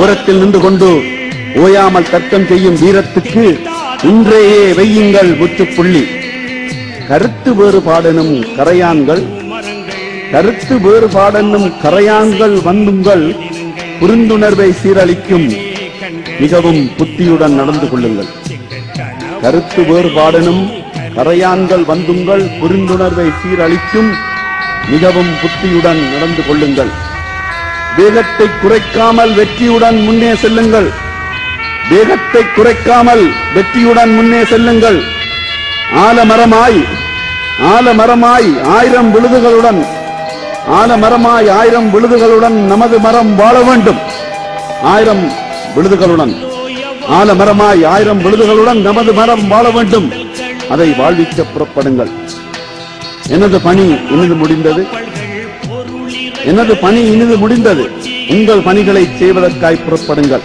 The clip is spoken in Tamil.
ஓரத்தில் நின்று கொண்டு ஓயாமல் தர்க்கம் செய்யும் வீரத்துக்கு இன்றையே வெய்யுங்கள் முற்றுப்புள்ளி கருத்து வேறுபாடெனும் கரையான்கள் கருத்து வேறுபாடென்னும் கரையான்கள் வந்துங்கள் புரிந்துணர்வை சீரழிக்கும் மிகவும் புத்தியுடன் நடந்து கொள்ளுங்கள். கருத்து வேறுபாடெனும் கரையான்கள் வந்துங்கள் புரிந்துணர்வை சீரழிக்கும் மிகவும் புத்தியுடன் நடந்து கொள்ளுங்கள். வேகத்தை குறைக்காமல் வெற்றியுடன் முன்னே செல்லுங்கள். வேகத்தை குறைக்காமல் வெற்றியுடன் முன்னே செல்லுங்கள். ஆலமரமாய் ஆலமரமாய் ஆயிரம் விழுதுகளுடன் ஆலமரமாய் ஆயிரம் விழுதுகளுடன் நமது மரம் வாழ வேண்டும். ஆயிரம் விழுதுகளுடன் ஆலமரமாய் ஆயிரம் விழுதுகளுடன் நமது மரம் வாழ வேண்டும். அதை வாழ்விக்க புறப்படுங்கள். எனது பணி? இனிது முடிந்தது? எனது பணி இனிது முடிந்தது. உங்கள் பணிகளை செய்வதற்காய் புறப்படுங்கள்.